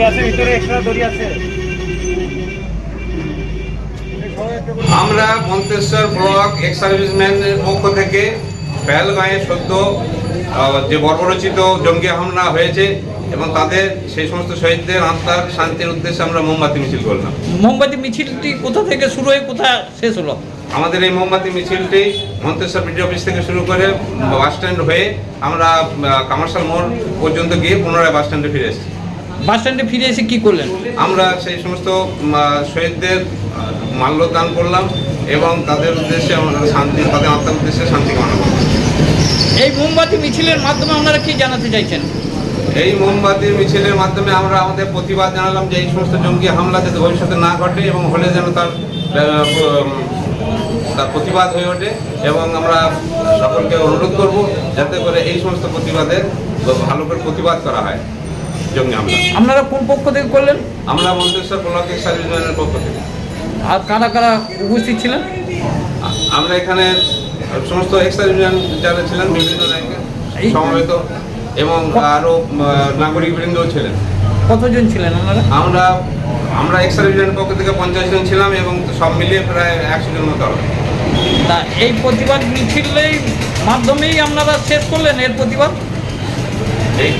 দড়ি আছে ভিতরে এক্সট্রা দড়ি আছে। আমরা মন্তেশ্বর ব্লক এক্স সার্ভিসম্যানের পক্ষ থেকে বেলগাঁয়ে সদ্য যে বর্বরচিত জঙ্গি হামলা হয়েছে এবং তাদের সেই সমস্ত শহীদদের আত্মার শান্তির উদ্দেশ্যে আমরা মোমবাতি মিছিল করলাম। মোমবাতি মিছিলটি কোথা থেকে শুরু হয়ে কোথায় শেষ হলো? আমাদের এই মোমবাতি মিছিলটি মন্তেশ্বর বিডি অফিস থেকে শুরু করে বাস স্ট্যান্ড হয়ে আমরা কামারশাল মোড় পর্যন্ত গিয়ে পুনরায় বাস স্ট্যান্ডে ফিরে এসেছি। বাস স্ট্যান্ডে ফিরে এসে কি করলেন? আমরা সেই সমস্ত শহীদদের মাল্যদান করলাম এবং তাদের উদ্দেশ্যে আমরা শান্তি তাদের আত্মার উদ্দেশ্যে শান্তি কামনা করলাম। এই মোমবাতি মিছিলের মাধ্যমে আপনারা কি জানাতে চাইছেন? এই মোমবাতির মিছিলের মাধ্যমে আমরা আমাদের প্রতিবাদ জানালাম যে এই সমস্ত জঙ্গি হামলা যাতে ভবিষ্যতে না ঘটে এবং হলে যেন তার তার প্রতিবাদ হয়ে ওঠে এবং আমরা সকলকে অনুরোধ করব যাতে করে এই সমস্ত প্রতিবাদের ভালো করে প্রতিবাদ করা হয়। জঙ্গি হামলা। আপনারা কোন পক্ষ থেকে করলেন? আমরা মন্তেশ্বর ব্লক সার্ভিসম্যানের পক্ষ থেকে। আর কারা কারা উপস্থিত ছিলেন? আমরা এখানে সমস্ত এক্সার্ভিসম্যান যারা ছিলেন বিভিন্ন র্যাঙ্কের এই- সমবেত এবং আরও নাগরিক বৃন্দও ছিলেন। কতজন ছিলেন আপনারা? আমরা আমরা এক্সার্ভিসম্যানের পক্ষ থেকে পঞ্চাশ জন ছিলাম এবং সব মিলিয়ে প্রায় একশো জন মতো তা এই প্রতিবাদ মিছিলের মাধ্যমেই আপনারা শেষ করলেন এর প্রতিবাদ? এই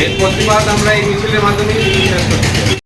এর প্রতিবাদ আমরা এই মিছিলের মাধ্যমে